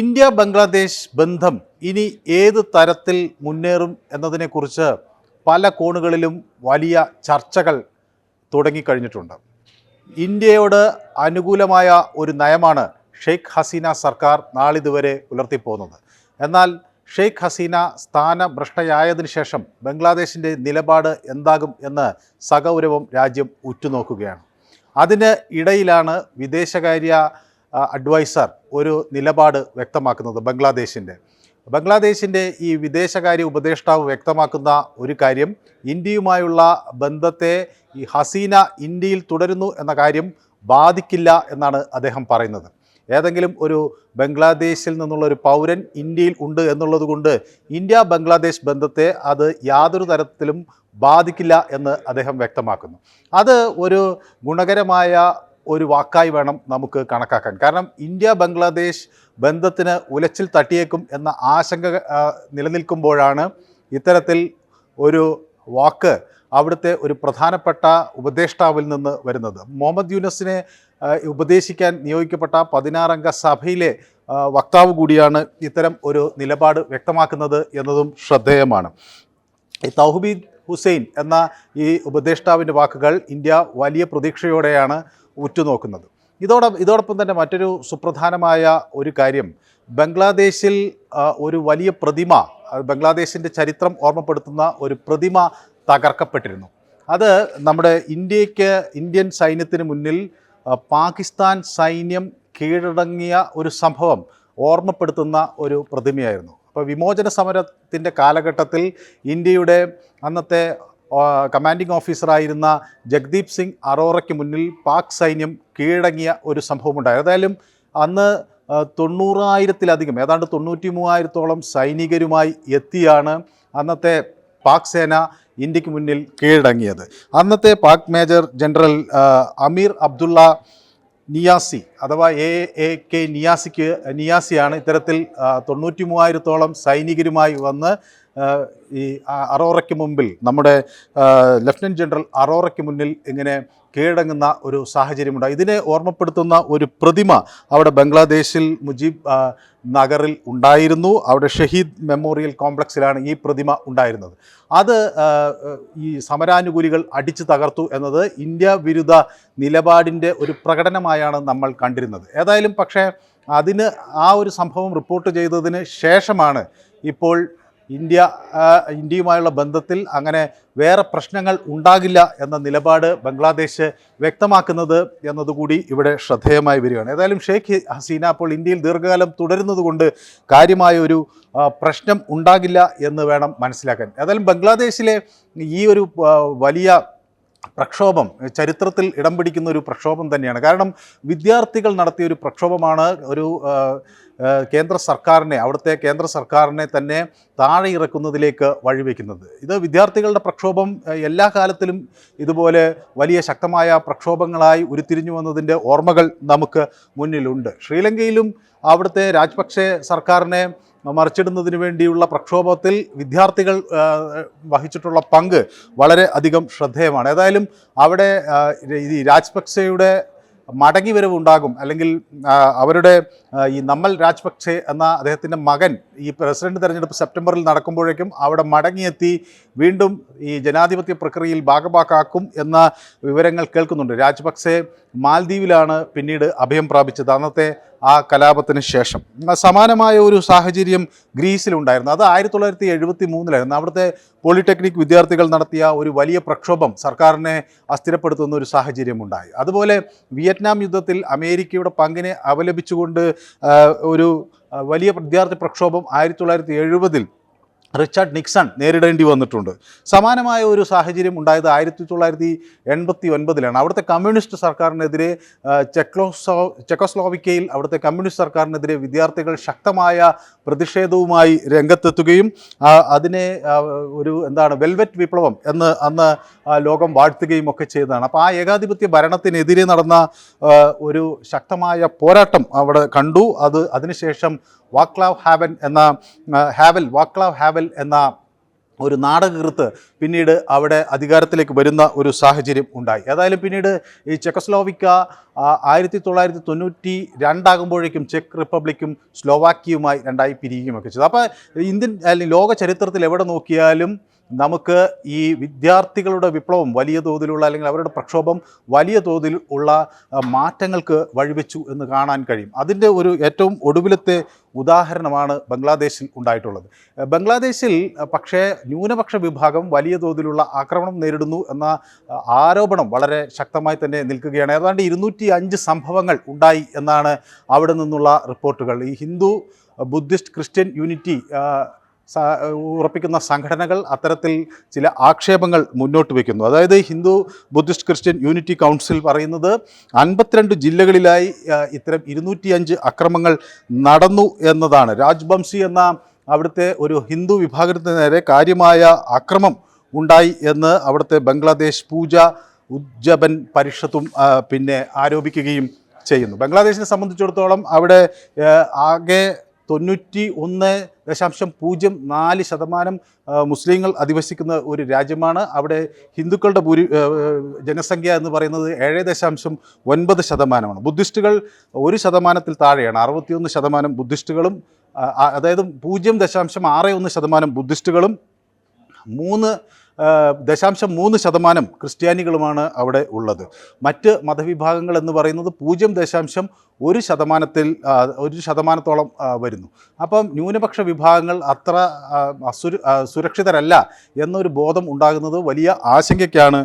India Bangladesh ബന്ധം ഇനി ഏത് തരത്തിൽ മുന്നേറും എന്നതിനെക്കുറിച്ച് പല കോണുകളിലും വലിയ ചർച്ചകൾ തുടങ്ങിക്കഴിഞ്ഞിട്ടുണ്ട്. ഇന്ത്യയോട് അനുകൂലമായ ഒരു നയമാണ് ഷെയ്ഖ് ഹസീന സർക്കാർ നാളിതുവരെ പുലർത്തിപ്പോകുന്നത്. എന്നാൽ ഷെയ്ഖ് ഹസീന സ്ഥാനഭ്രഷ്ടയായതിനു ശേഷം ബംഗ്ലാദേശിന്റെ നിലപാട് എന്താകും എന്ന് സഗൗരവം രാജ്യം ഉറ്റുനോക്കുകയാണ്. അതിന് ഇടയിലാണ് വിദേശകാര്യ അഡ്വൈസർ ഒരു നിലപാട് വ്യക്തമാക്കുന്നത് ബംഗ്ലാദേശിന്റെ. ബംഗ്ലാദേശിന്റെ ഈ വിദേശകാര്യ ഉപദേഷ്ടാവ് വ്യക്തമാക്കുന്ന ഒരു കാര്യം ഇന്ത്യയുമായുള്ള ബന്ധത്തെ ഈ ഹസീന ഇന്ത്യയിൽ തുടരുന്നു എന്ന കാര്യം ബാധിക്കില്ല എന്നാണ് അദ്ദേഹം പറയുന്നത്. ഏതെങ്കിലും ഒരു ബംഗ്ലാദേശിൽ നിന്നുള്ള ഒരു പൗരൻ ഇന്ത്യയിൽ ഉണ്ട് എന്നുള്ളത് കൊണ്ട് ഇന്ത്യ ബംഗ്ലാദേശ് ബന്ധത്തെ അത് യാതൊരു തരത്തിലും ബാധിക്കില്ല എന്ന് അദ്ദേഹം വ്യക്തമാക്കുന്നു. അത് ഒരു ഗുണകരമായ ഒരു വാക്കായി വേണം നമുക്ക് കണക്കാക്കാൻ. കാരണം ഇന്ത്യ ബംഗ്ലാദേശ് ബന്ധത്തിന് ഉലച്ചിൽ തട്ടിയേക്കും എന്ന ആശങ്ക നിലനിൽക്കുമ്പോഴാണ് ഇത്തരത്തിൽ ഒരു വാക്ക് അവിടുത്തെ ഒരു പ്രധാനപ്പെട്ട ഉപദേഷ്ടാവിൽ നിന്ന് വരുന്നത്. മുഹമ്മദ് യൂനസിനെ ഉപദേശിക്കാൻ നിയോഗിക്കപ്പെട്ട പതിനാറംഗ സഭയിലെ വക്താവ് കൂടിയാണ് ഇത്തരം ഒരു നിലപാട് വ്യക്തമാക്കുന്നത് എന്നതും ശ്രദ്ധേയമാണ്. ഈ തൗഹീദ് ഹുസൈൻ എന്ന ഈ ഉപദേഷ്ടാവിന്റെ വാക്കുകൾ ഇന്ത്യ വലിയ പ്രതീക്ഷയോടെയാണ് ഉറ്റുനോക്കുന്നത്. ഇതോടെ ഇതോടൊപ്പം തന്നെ മറ്റൊരു സുപ്രധാനമായ ഒരു കാര്യം. ബംഗ്ലാദേശിൽ ഒരു വലിയ പ്രതിമ ബംഗ്ലാദേശിന്റെ ചരിത്രം ഓർമ്മപ്പെടുത്തുന്ന ഒരു പ്രതിമ തകർക്കപ്പെട്ടിരുന്നു. അത് നമ്മുടെ ഇന്ത്യയ്ക്ക് ഇന്ത്യൻ സൈന്യത്തിന് മുന്നിൽ പാകിസ്ഥാൻ സൈന്യം കീഴടങ്ങിയ ഒരു സംഭവം ഓർമ്മപ്പെടുത്തുന്ന ഒരു പ്രതിമയായിരുന്നു. അപ്പോൾ വിമോചന സമരത്തിന്റെ കാലഘട്ടത്തിൽ ഇന്ത്യയുടെ അന്നത്തെ കമാൻഡിംഗ് ഓഫീസറായിരുന്ന ജഗ്ദീപ് സിംഗ് അറോറയ്ക്ക് മുന്നിൽ പാക് സൈന്യം കീഴടങ്ങിയ ഒരു സംഭവമുണ്ടായി. ഏതായാലും അന്ന് തൊണ്ണൂറായിരത്തിലധികം ഏതാണ്ട് തൊണ്ണൂറ്റി മൂവായിരത്തോളം സൈനികരുമായി എത്തിയാണ് അന്നത്തെ പാക് സേന ഇന്ത്യയ്ക്ക് മുന്നിൽ കീഴടങ്ങിയത്. അന്നത്തെ പാക് മേജർ ജനറൽ അമീർ അബ്ദുള്ള നിയാസി അഥവാ എ എ കെ നിയാസിക്ക് നിയാസിയാണ് ഇത്തരത്തിൽ തൊണ്ണൂറ്റി മൂവായിരത്തോളം സൈനികരുമായി വന്ന് ഈ അറോറയ്ക്ക് മുമ്പിൽ നമ്മുടെ ലഫ്റ്റനന്റ് ജനറൽ അറോറയ്ക്ക് മുന്നിൽ ഇങ്ങനെ കീഴടങ്ങുന്ന ഒരു സാഹചര്യമുണ്ട്. ഇതിനെ ഓർമ്മപ്പെടുത്തുന്ന ഒരു പ്രതിമ അവിടെ ബംഗ്ലാദേശിൽ മുജീബ് നഗറിൽ ഉണ്ടായിരുന്നു. അവിടെ ഷഹീദ് മെമ്മോറിയൽ കോംപ്ലക്സിലാണ് ഈ പ്രതിമ ഉണ്ടായിരുന്നത്. അത് ഈ സമരാനുകൂലികൾ അടിച്ചു തകർത്തു എന്നത് ഇന്ത്യ വിരുദ്ധ നിലപാടിന്റെ ഒരു പ്രകടനമായാണ് നമ്മൾ കണ്ടിരുന്നത്. ഏതായാലും പക്ഷേ അതിന് ആ ഒരു സംഭവം റിപ്പോർട്ട് ചെയ്തതിന് ശേഷമാണ് ഇപ്പോൾ ഇന്ത്യ ഇന്ത്യയുമായുള്ള ബന്ധത്തിൽ അങ്ങനെ വേറെ പ്രശ്നങ്ങൾ ഉണ്ടാകില്ല എന്ന നിലപാട് ബംഗ്ലാദേശ് വ്യക്തമാക്കുന്നത് എന്നതുകൂടി ഇവിടെ ശ്രദ്ധേയമായി വരികയാണ്. ഏതായാലും ഷെയ്ഖ് ഹസീന അപ്പോൾ ഇന്ത്യയിൽ ദീർഘകാലം തുടരുന്നതുകൊണ്ട് കാര്യമായ ഒരു പ്രശ്നം ഉണ്ടാകില്ല എന്ന് വേണം മനസ്സിലാക്കാൻ. ഏതായാലും ബംഗ്ലാദേശിലെ ഈ ഒരു വലിയ പ്രക്ഷോഭം ചരിത്രത്തിൽ ഇടം പിടിക്കുന്ന ഒരു പ്രക്ഷോഭം തന്നെയാണ്. കാരണം വിദ്യാർത്ഥികൾ നടത്തിയ ഒരു പ്രക്ഷോഭമാണ് ഒരു കേന്ദ്ര സർക്കാരിനെ അവിടുത്തെ കേന്ദ്ര സർക്കാരിനെ തന്നെ താഴെ ഇറക്കുന്നതിലേക്ക് വഴിവെക്കുന്നത്. ഇത് വിദ്യാർത്ഥികളുടെ പ്രക്ഷോഭം എല്ലാ കാലത്തിലും ഇതുപോലെ വലിയ ശക്തമായ പ്രക്ഷോഭങ്ങളായി ഉരുത്തിരിഞ്ഞു വന്നതിന്റെ ഓർമ്മകൾ നമുക്ക് മുന്നിലുണ്ട്. ശ്രീലങ്കയിലും അവിടുത്തെ രാജപക്ഷെ സർക്കാരിനെ മറിച്ചിടുന്നതിന് വേണ്ടിയുള്ള പ്രക്ഷോഭത്തിൽ വിദ്യാർത്ഥികൾ വഹിച്ചിട്ടുള്ള പങ്ക് വളരെ അധികം ശ്രദ്ധേയമാണ്. ഏതായാലും അവിടെ ഈ രാജപക്സെയുടെ മടങ്ങിവരവ് ഉണ്ടാകും അല്ലെങ്കിൽ അവരുടെ ഈ നമ്മൾ രാജപക്സെ എന്ന അദ്ദേഹത്തിന്റെ മകൻ ഈ പ്രസിഡന്റ് തെരഞ്ഞെടുപ്പ് സെപ്റ്റംബറിൽ നടക്കുമ്പോഴേക്കും അവിടെ മടങ്ങിയെത്തി വീണ്ടും ഈ ജനാധിപത്യ പ്രക്രിയയിൽ ഭാഗഭാക്കാക്കും എന്ന വിവരങ്ങൾ കേൾക്കുന്നുണ്ട്. രാജപക്സെ മാൽദ്വീപിലാണ് പിന്നീട് അഭയം പ്രാപിച്ചത്. അന്നത്തെ ആ കലാപത്തിന് ശേഷം. സമാനമായ ഒരു സാഹചര്യം ഗ്രീസിലുണ്ടായിരുന്നു. അത് ആയിരത്തി തൊള്ളായിരത്തി എഴുപത്തി മൂന്നിലായിരുന്നു അവിടുത്തെ പോളിടെക്നിക് വിദ്യാർത്ഥികൾ നടത്തിയ ഒരു വലിയ പ്രക്ഷോഭം സർക്കാരിനെ അസ്ഥിരപ്പെടുത്തുന്ന ഒരു സാഹചര്യം ഉണ്ടായി അതുപോലെ വിയറ്റ്നാം യുദ്ധത്തിൽ അമേരിക്കയുടെ പങ്കിനെ അപലപിച്ചുകൊണ്ട് ഒരു വലിയ വിദ്യാർത്ഥി പ്രക്ഷോഭം ആയിരത്തി തൊള്ളായിരത്തി എഴുപതിൽ റിച്ചാർഡ് നിക്സൺ നേരിടേണ്ടി വന്നിട്ടുണ്ട്. സമാനമായ ഒരു സാഹചര്യം ഉണ്ടായത് ആയിരത്തി തൊള്ളായിരത്തി എൺപത്തി ഒൻപതിലാണ് അവിടുത്തെ കമ്മ്യൂണിസ്റ്റ് സർക്കാരിനെതിരെ ചെക്ലോസോ ചെക്കോസ്ലോവിക്കയിൽ അവിടുത്തെ കമ്മ്യൂണിസ്റ്റ് സർക്കാരിനെതിരെ വിദ്യാർത്ഥികൾ ശക്തമായ പ്രതിഷേധവുമായി രംഗത്തെത്തുകയും അതിനെ ഒരു എന്താണ് വെൽവെറ്റ് വിപ്ലവം എന്ന് അന്ന് ലോകം വാഴ്ത്തുകയും ഒക്കെ ചെയ്തതാണ്. അപ്പോൾ ആ ഏകാധിപത്യ ഭരണത്തിനെതിരെ നടന്ന ഒരു ശക്തമായ പോരാട്ടം അവിടെ കണ്ടു. അത് അതിനുശേഷം വാക്ലാവ് ഹാവൻ എന്ന ഹാവൽ വാക്ലാവ് ഹാവൽ എന്ന ഒരു നാടകകൃത്ത് പിന്നീട് അവിടെ അധികാരത്തിലേക്ക് വരുന്ന ഒരു സാഹചര്യം ഉണ്ടായി. ഏതായാലും പിന്നീട് ഈ ചെക്കസ്ലോവിക്ക ആയിരത്തി തൊള്ളായിരത്തി തൊണ്ണൂറ്റി രണ്ടാകുമ്പോഴേക്കും ചെക്ക് റിപ്പബ്ലിക്കും സ്ലോവാക്കിയുമായി രണ്ടായി പിരിയുകയും ഒക്കെ ചെയ്തു. അപ്പോൾ ഇന്ത്യൻ അല്ലെങ്കിൽ ലോക ചരിത്രത്തിൽ എവിടെ നോക്കിയാലും നമുക്ക് ഈ വിദ്യാർത്ഥികളുടെ വിപ്ലവം വലിയ തോതിലുള്ള അല്ലെങ്കിൽ അവരുടെ പ്രക്ഷോഭം വലിയ തോതിൽ ഉള്ള മാറ്റങ്ങൾക്ക് വഴിവെച്ചു എന്ന് കാണാൻ കഴിയും. അതിന്റെ ഒരു ഏറ്റവും ഒടുവിലത്തെ ഉദാഹരണമാണ് ബംഗ്ലാദേശിൽ ഉണ്ടായിട്ടുള്ളത്. ബംഗ്ലാദേശിൽ പക്ഷേ ന്യൂനപക്ഷ വിഭാഗം വലിയ തോതിലുള്ള ആക്രമണം നേരിടുന്നു എന്ന ആരോപണം വളരെ ശക്തമായി തന്നെ നിൽക്കുകയാണ്. ഏതാണ്ട് ഇരുന്നൂറ്റി അഞ്ച് സംഭവങ്ങൾ ഉണ്ടായി എന്നാണ് അവിടെ നിന്നുള്ള റിപ്പോർട്ടുകൾ. ഈ ഹിന്ദു ബുദ്ധിസ്റ്റ് ക്രിസ്ത്യൻ യൂണിറ്റി ഉറപ്പിക്കുന്ന സംഘടനകൾ അത്തരത്തിൽ ചില ആക്ഷേപങ്ങൾ മുന്നോട്ട് വയ്ക്കുന്നു. അതായത് Hindu Buddhist Christian unity council പറയുന്നത് അൻപത്തിരണ്ട് ജില്ലകളിലായി ഇത്തരം ഇരുന്നൂറ്റിയഞ്ച് അക്രമങ്ങൾ നടന്നു എന്നതാണ്. രാജ്ബംസി എന്ന അവിടുത്തെ ഒരു ഹിന്ദു വിഭാഗത്തിന് നേരെ കാര്യമായ അക്രമം ഉണ്ടായി എന്ന് അവിടുത്തെ ബംഗ്ലാദേശ് പൂജ ഉജ്ജപൻ പരിഷത്തും പിന്നെ ആരോപിക്കുകയും ചെയ്യുന്നു. ബംഗ്ലാദേശിനെ സംബന്ധിച്ചിടത്തോളം അവിടെ ആകെ തൊണ്ണൂറ്റി ഒന്ന് ദശാംശം പൂജ്യം നാല് ശതമാനം മുസ്ലിങ്ങൾ അധിവസിക്കുന്ന ഒരു രാജ്യമാണ്. അവിടെ ഹിന്ദുക്കളുടെ ഭൂരി ജനസംഖ്യ എന്ന് പറയുന്നത് ഏഴ് ദശാംശം ഒൻപത് ശതമാനമാണ്. ബുദ്ധിസ്റ്റുകൾ ഒരു ശതമാനത്തിൽ താഴെയാണ്. അറുപത്തിയൊന്ന് ശതമാനം ബുദ്ധിസ്റ്റുകളും അതായത് പൂജ്യം ദശാംശം ആറ് ഒന്ന് ശതമാനം ബുദ്ധിസ്റ്റുകളും മൂന്ന് ദശാംശം മൂന്ന് ശതമാനം ക്രിസ്ത്യാനികളുമാണ് അവിടെ ഉള്ളത്. മറ്റ് മതവിഭാഗങ്ങൾ എന്ന് പറയുന്നത് പൂജ്യം ദശാംശം ഒരു ശതമാനത്തിൽ ഒരു ശതമാനത്തോളം വരുന്നു. അപ്പം ന്യൂനപക്ഷ വിഭാഗങ്ങൾ അത്ര അസുര സുരക്ഷിതരല്ല എന്നൊരു ബോധം ഉണ്ടാകുന്നത് വലിയ ആശങ്കയ്ക്കാണ്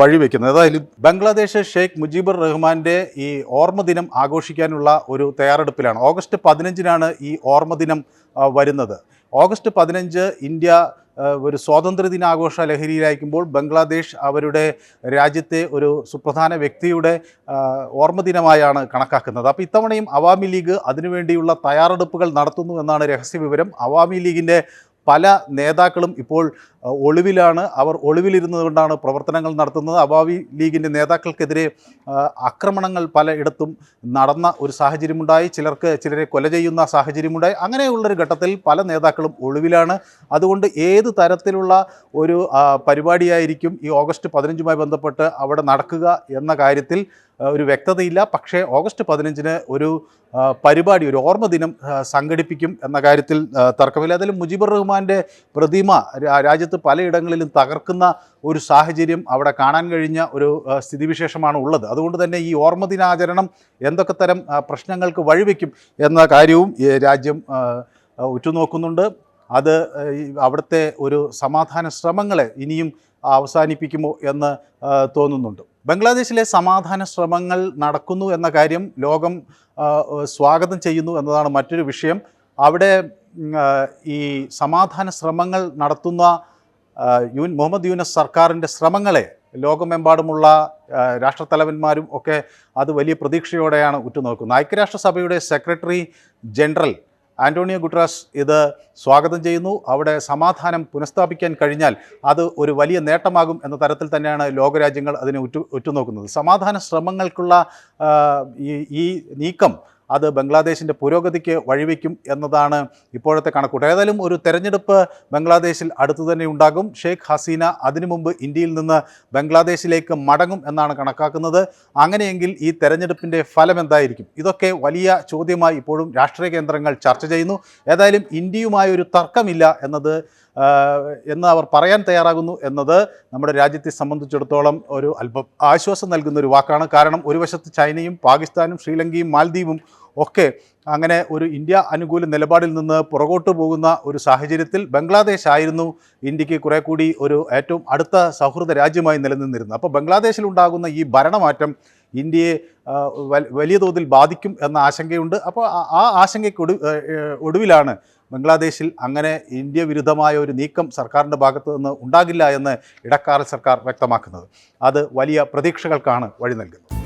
വഴിവെക്കുന്നത്. അതായത് ബംഗ്ലാദേശ് ഷെയ്ഖ് മുജീബുർ റഹ്മാന്റെ ഈ ഓർമ്മദിനം ആഘോഷിക്കാനുള്ള ഒരു തയ്യാറെടുപ്പിലാണ്. ഓഗസ്റ്റ് പതിനഞ്ചിനാണ് ഈ ഓർമ്മദിനം വരുന്നത്. ഓഗസ്റ്റ് പതിനഞ്ച് ഇന്ത്യ ഒരു സ്വാതന്ത്ര്യ ദിനാഘോഷ ലഹരിയിലായിരിക്കുമ്പോൾ ബംഗ്ലാദേശ് അവരുടെ രാജ്യത്തെ ഒരു സുപ്രധാന വ്യക്തിയുടെ ഓർമ്മദിനമായാണ് ഓർമ്മ ദിനമായാണ് കണക്കാക്കുന്നത്. അപ്പോൾ ഇത്തവണയും അവാമി ലീഗ് അതിനുവേണ്ടിയുള്ള തയ്യാറെടുപ്പുകൾ നടത്തുന്നു എന്നാണ് രഹസ്യ വിവരം അവാമി ലീഗിന്റെ പല നേതാക്കളും ഇപ്പോൾ ഒളിവിലാണ്. അവർ ഒളിവിലിരുന്നുകൊണ്ടാണ് പ്രവർത്തനങ്ങൾ നടത്തുന്നത്. അബാവി ലീഗിന്റെ നേതാക്കൾക്കെതിരെ ആക്രമണങ്ങൾ പലയിടത്തും നടന്ന ഒരു സാഹചര്യമുണ്ടായി. ചിലർക്ക് ചിലരെ കൊല ചെയ്യുന്ന സാഹചര്യമുണ്ടായി. അങ്ങനെയുള്ളൊരു ഘട്ടത്തിൽ പല നേതാക്കളും ഒളിവിലാണ്. അതുകൊണ്ട് ഏത് തരത്തിലുള്ള ഒരു പരിപാടിയായിരിക്കും ഈ ഓഗസ്റ്റ് പതിനഞ്ചുമായി ബന്ധപ്പെട്ട് അവിടെ നടക്കുക എന്ന കാര്യത്തിൽ ഒരു വ്യക്തതയില്ല. പക്ഷേ ഓഗസ്റ്റ് പതിനഞ്ചിന് ഒരു പരിപാടി ഒരു ഓർമ്മ ദിനം സംഘടിപ്പിക്കും എന്ന കാര്യത്തിൽ തർക്കമില്ല. അതിൽ മുജിബുർ റഹ്മാന്റെ പ്രതിമ രാജ്യത്ത് പലയിടങ്ങളിലും തകർക്കുന്ന ഒരു സാഹചര്യം അവിടെ കാണാൻ കഴിഞ്ഞ ഒരു സ്ഥിതിവിശേഷമാണ് ഉള്ളത്. അതുകൊണ്ട് തന്നെ ഈ ഓർമ്മ ദിനാചരണം എന്തൊക്കെ തരം പ്രശ്നങ്ങൾക്ക് വഴിവെക്കും എന്ന കാര്യവും രാജ്യം ഉറ്റുനോക്കുന്നുണ്ട്. അത് അവിടുത്തെ ഒരു സമാധാന ശ്രമങ്ങളെ ഇനിയും അവസാനിപ്പിക്കുമോ എന്ന് തോന്നുന്നുണ്ട്. ബംഗ്ലാദേശിലെ സമാധാന ശ്രമങ്ങൾ നടക്കുന്നു എന്ന കാര്യം ലോകം സ്വാഗതം ചെയ്യുന്നു എന്നതാണ് മറ്റൊരു വിഷയം. അവിടെ ഈ സമാധാന ശ്രമങ്ങൾ നടത്തുന്ന യു മുഹമ്മദ് യൂനസ് സർക്കാരിന്റെ ശ്രമങ്ങളെ ലോകമെമ്പാടുമുള്ള രാഷ്ട്രത്തലവന്മാരും ഒക്കെ അത് വലിയ പ്രതീക്ഷയോടെയാണ് ഉറ്റുനോക്കുന്നത്. ഐക്യരാഷ്ട്രസഭയുടെ സെക്രട്ടറി ജനറൽ ആന്റോണിയോ ഗുട്രാസ് ഇത് സ്വാഗതം ചെയ്യുന്നു. അവിടെ സമാധാനം പുനഃസ്ഥാപിക്കാൻ കഴിഞ്ഞാൽ അത് ഒരു വലിയ നേട്ടമാകും എന്ന തരത്തിൽ തന്നെയാണ് ലോകരാജ്യങ്ങൾ അതിനെ ഉറ്റു ഉറ്റുനോക്കുന്നത്. സമാധാന ശ്രമങ്ങൾക്കുള്ള ഈ ഈ നീക്കം അത് ബംഗ്ലാദേശിന്റെ പുരോഗതിക്ക് വഴിവെക്കും എന്നതാണ് ഇപ്പോഴത്തെ കണക്കൂട്ട്. ഏതായാലും ഒരു തെരഞ്ഞെടുപ്പ് ബംഗ്ലാദേശിൽ അടുത്തു തന്നെ ഉണ്ടാകും. ഷെയ്ഖ് ഹസീന അതിനു മുമ്പ് ഇന്ത്യയിൽ നിന്ന് ബംഗ്ലാദേശിലേക്ക് മടങ്ങും എന്നാണ് കണക്കാക്കുന്നത്. അങ്ങനെയെങ്കിൽ ഈ തെരഞ്ഞെടുപ്പിന്റെ ഫലം എന്തായിരിക്കും? ഇതൊക്കെ വലിയ ചോദ്യമായി ഇപ്പോഴും രാഷ്ട്രീയ കേന്ദ്രങ്ങൾ ചർച്ച ചെയ്യുന്നു. ഏതായാലും ഇന്ത്യയുമായി ഒരു തർക്കമില്ല എന്നത് എന്ന് അവർ പറയാൻ തയ്യാറാകുന്നു എന്നത് നമ്മുടെ രാജ്യത്തെ സംബന്ധിച്ചിടത്തോളം ഒരു അല്പം ആശ്വാസം നൽകുന്ന ഒരു വാക്കാണ്. കാരണം ഒരു വശത്ത് ചൈനയും പാകിസ്ഥാനും ശ്രീലങ്കയും മാൽദ്വീപും ഒക്കെ അങ്ങനെ ഒരു ഇന്ത്യ അനുകൂല നിലപാടിൽ നിന്ന് പുറകോട്ട് പോകുന്ന ഒരു സാഹചര്യത്തിൽ ബംഗ്ലാദേശ് ആയിരുന്നു ഇന്ത്യയ്ക്ക് കുറെ കൂടി ഒരു ഏറ്റവും അടുത്ത സൗഹൃദ രാജ്യമായി നിലനിന്നിരുന്നത്. അപ്പോൾ ബംഗ്ലാദേശിലുണ്ടാകുന്ന ഈ ഭരണമാറ്റം ഇന്ത്യയെ വലിയ തോതിൽ ബാധിക്കും എന്ന ആശങ്കയുണ്ട്. അപ്പോൾ ആ- ആശങ്കയ്ക്ക് ഒടുവിലാണ് ബംഗ്ലാദേശിൽ അങ്ങനെ ഇന്ത്യ വിരുദ്ധമായ ഒരു നീക്കം സർക്കാരിന്റെ ഭാഗത്തു നിന്ന് ഉണ്ടാകില്ല എന്ന് ഇടക്കാല സർക്കാർ വ്യക്തമാക്കുന്നത്. അത് വലിയ പ്രതീക്ഷകൾക്കാണ് വഴി നൽകുന്നത്.